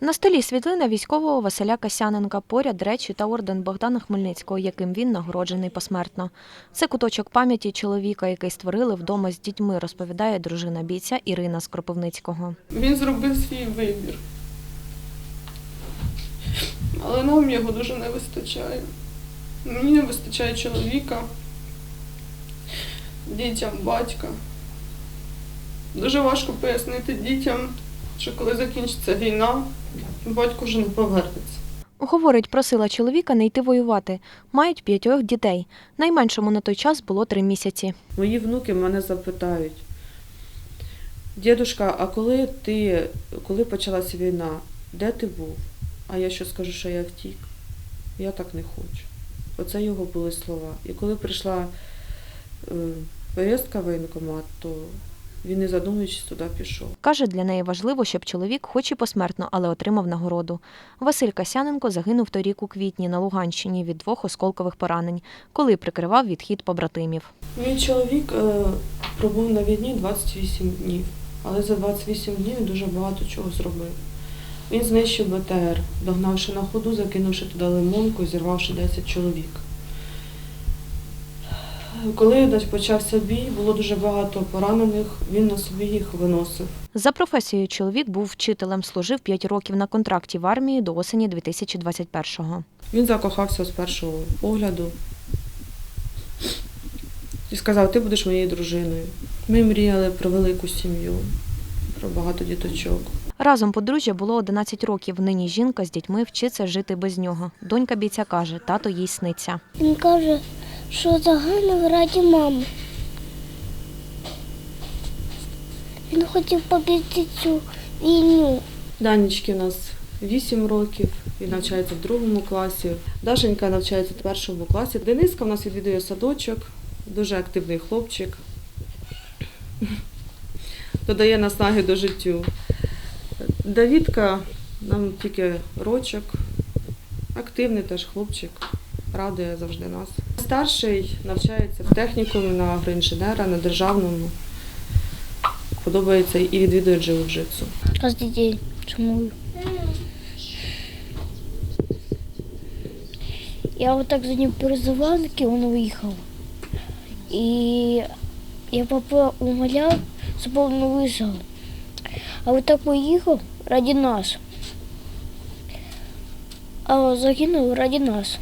На столі світлина військового Василя Касяненка, поряд речі та орден Богдана Хмельницького, яким він нагороджений посмертно. Це куточок пам'яті чоловіка, який створили вдома з дітьми, розповідає дружина бійця Ірина з Кропивницького. Він зробив свій вибір. Але нам його дуже не вистачає. Мені не вистачає чоловіка, дітям батька. Дуже важко пояснити дітям, що коли закінчиться війна, батько вже не повернеться. Говорить, просила чоловіка не йти воювати. Мають п'ятьох дітей. Найменшому на той час було три місяці. Мої внуки мене запитають, дідушка, а коли ти, коли почалася війна, де ти був? А я що скажу, що я втік? Я так не хочу. Оце його були слова. І коли прийшла е, повістка в воєнкомат, то він не задумуючись туди пішов. Каже, для неї важливо, щоб чоловік, хоч і посмертно, але отримав нагороду. Василь Касяненко загинув торік у квітні на Луганщині від двох осколкових поранень, коли прикривав відхід побратимів. Мій чоловік е, пробув на війні 28 днів, але за 28 днів він дуже багато чого зробив. Він знищив БТР, догнавши на ходу, закинувши туди лимонку, зірвавши 10 чоловік. Коли десь почався бій, було дуже багато поранених, він на собі їх виносив. За професією чоловік був вчителем, служив 5 років на контракті в армії до осені 2021-го. Він закохався з першого погляду і сказав, ти будеш моєю дружиною. Ми мріяли про велику сім'ю, про багато діточок. Разом подружжя було 11 років. Нині жінка з дітьми вчиться жити без нього. Донька бійця каже, тато їй сниться. Він каже, що загинув раді мами. Він хотів побити цю війну. Данічки у нас 8 років і навчається в другому класі. Дашенька навчається в першому класі. Дениска в нас відвідує садочок, дуже активний хлопчик. Додає наснаги до життю. Давідка нам тільки рочок, активний теж хлопчик, радує завжди нас. Старший навчається в технікумі на агроінженера, на державному. Подобається і відвідує джиу-джитсу. Кожен день чому. Я вот так за ним переживала, он уехал. И я папа умолял, чтобы он вышел. А вот так уехал ради нас. А загинул ради нас.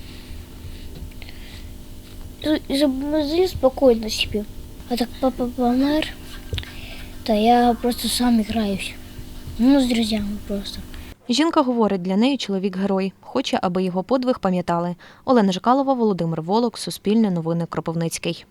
И чтобы мы жили спокойно себе. А так папа помер, то я просто сам играюсь. Ну, з друзями просто. Жінка говорить, для неї чоловік герой. Хоче, аби його подвиг пам'ятали. Олена Жикалова, Володимир Волок, Суспільне новини Кропивницький.